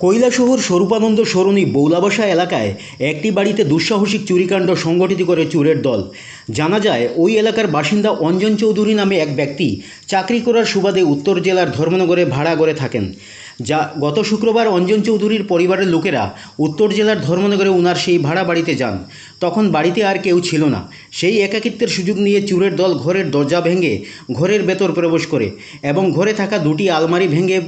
কৈলাসহর স্বরূপানন্দ সরণি বৌলাবাসা এলাকায় একটি বাড়িতে দুঃসাহসিক চুরিকাণ্ড সংগঠিত করে চুরের দল। জানা যায়, ওই এলাকার বাসিন্দা অঞ্জন চৌধুরী নামে এক ব্যক্তি চাকরি করার সুবাদে উত্তর জেলার ধর্মনগরে ভাড়া করে থাকেন। যা গত শুক্রবার অঞ্জন চৌধুরীর পরিবারের লোকেরা উত্তর জেলার ধর্মনগরে উনার সেই ভাড়া বাড়িতে যান। তখন বাড়িতে আর কেউ ছিল না। সেই একাকিত্বের সুযোগ নিয়ে চুরের দল ঘরের দরজা ভেঙে ঘরের ভেতর প্রবেশ করে এবং ঘরে থাকা দুটি আলমারি ভেঙে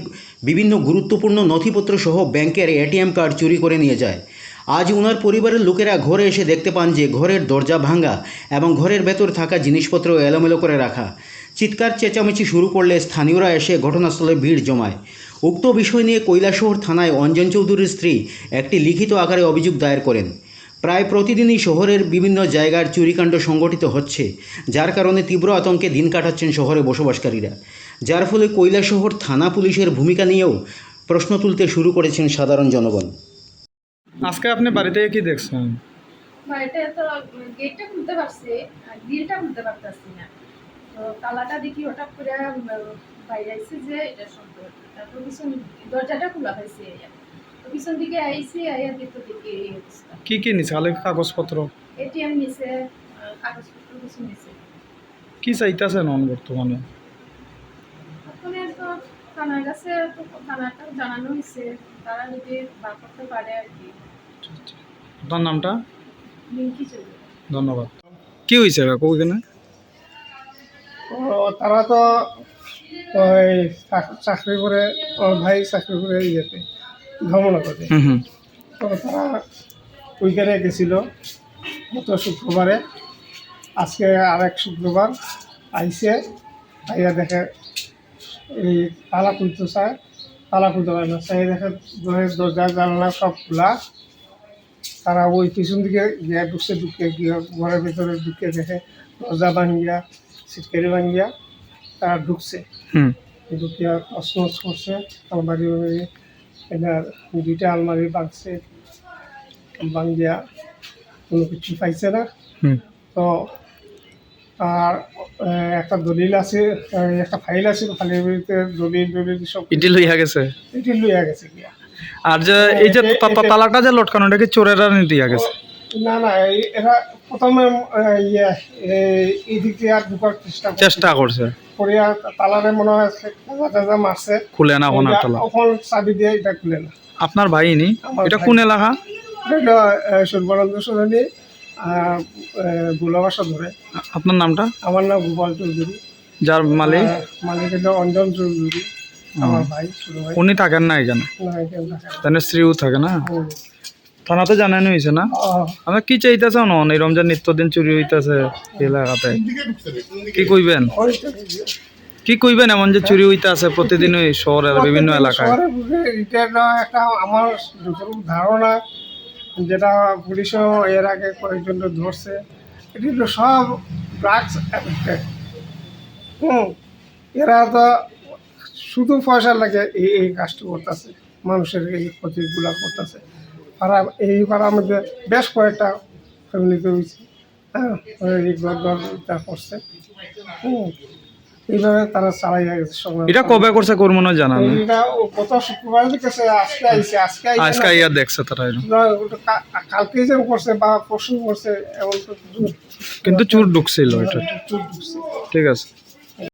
বিভিন্ন গুরুত্বপূর্ণ নথিপত্র সহ ব্যাংকের এটিএম কার্ড চুরি করে নিয়ে যায়। আজ উনার পরিবারের লোকেরা ঘরে এসে দেখতে পান যে ঘরের দরজা ভাঙা এবং ঘরের ভেতর থাকা জিনিসপত্র এলোমেলো করে রাখা। চিৎকার চেঁচামেচি শুরু করলে স্থানীয়রা এসে ঘটনাস্থলে ভিড় জমায়। উক্ত বিষয় নিয়ে কৈলাসহর থানায় অঞ্জন চৌধুরীর স্ত্রী একটি লিখিত আকারে অভিযোগ দায়ের করেন। প্রায় প্রতিদিনই শহরের বিভিন্ন জায়গার চুরিকাণ্ড সংগঠিত হচ্ছে যার কারণে তীব্র আতঙ্কে দিন কাটাচ্ছেন শহরে বসবাসকারীরা। যার ফলে কৈলাসহর থানা পুলিশের ভূমিকা নিয়েও প্রশ্ন তুলতে শুরু করেছেন সাধারণ জনগণ। আজকে আপনি বাড়িতে কি দেখছেন? বাড়িতে তো গেটটা খুলতে পারছি আর গ্রিলটা খুলতে পারতেছি না। তো তালাটা দেখি হঠাৎ করে উম, বাইরে আইছে যে এটা তারপর পিছন দরজাটা খোলা হয়েছে তো পিছন দিকে আইছি আইয়া দেখতে দেখি এই অবস্থা। কি কি নিছে? খালি কাগজপত্র? এটিএম নিছে কাগজপত্র কিছু নিছে। কি চাইতেছে নন বর্তমানে? ওখানে তো থানার কাছে তো থানাটা জানানো হয়েছে। তারা যদি বার করতে পারে আর কি। আপনার নামটা? ধন্যবাদ। কি হয়েছে? কাকু এখানে? তারা তো ওই চাক- চাকরি করে ওর ভাই চাকরি করে ইয়েতে ধর্মনগরে। তো তারা ওইখানে গেছিল গত শুক্রবারে। আজকে আরেক শুক্রবার আইসে আইয়া দেখে এই তালা খুলতে চায় তালা খুলতে পারে না চাই দেখে দরজা জানলা সব খোলা। তারা ওই পিছন দিকে গিয়ে ঢুকছে ঢুকে গিয়ে ঘরের ভিতরে ঢুকে দেখে দরজা ভাঙিয়া সিটকারি ভাঙিয়া তারা ঢুকছে। হুম। ঢুকিয়া অসমস করছে আলমারি এটা দুইটা আলমারি ভাঙছে ভাঙিয়া কোনো কিছু পাইছে না। হুম। তো আর একটা দলিল আছে একটা ফাইল আছে ফাইলের ভিতরে দলিল দলিল সব ইটি লইয়া গেছে? এটি লইয়া গেছে আর যে এই যে তালাটা যে লটকানো এটা কি চোরেরা নিয়ে দিয়া গেছে? না না এরা প্রথমে আহ, ইয়ে দিয়ে আর ঢুকার চেষ্টা। চেষ্টা করছে। করিয়া তালারে মনে হয় কাজা টাজা মারছে। খুলে না এটা তালা। চাবি দিয়ে এটা খুলে না। আপনার ভাই নি এটা। কোন এলাকা? এটা সর্বানন্দ সরণি গোলাবাসা ধরে। আপনার নামটা? আমার নাম গোপাল চৌধুরী। যার মালিক? মালিক হলো অঞ্জন চৌধুরী। আমার ভাই উনি থাকেন না এখানে। তাহলে স্ত্রীও থাকে না। থানাতে জানানো হয়েছে না? আমরা কি চাইতেছ নন এই রমজান নিত্যদিন চুরি হইতাছে এলাকাতে? কি কইবেন? কি কইবেন এমন যে চুরি হইতাছে প্রতিদিনই শহরের বিভিন্ন এলাকায়? একটা আমার ধারণা যেটা পুলিশও এর আগে কয়েকজন ধরছে। এটি তো সব ড্রাগস হুম এরা তো শুধু পয়সা লাগে এই এই কাজটা করতেছে মানুষের এই ক্ষতিগুলা করতেছে। পাড়া এই পাড়ার মধ্যে বেশ কয়েকটা ফ্যামিলিতে হয়েছে। হ্যাঁ ঘর ঘর করছে। এইভাবে তারা গেছে এটা কবে করছে করব না এটা গত শুক্রবার আজকে আইছে আজকে আইছে আজকে না। দেখছে তারা না, কালকে যে করছে বা পরশু করছে এমন কিন্তু চুর ঢুকছিল এটা। চুপ ঢুকছে। ঠিক আছে।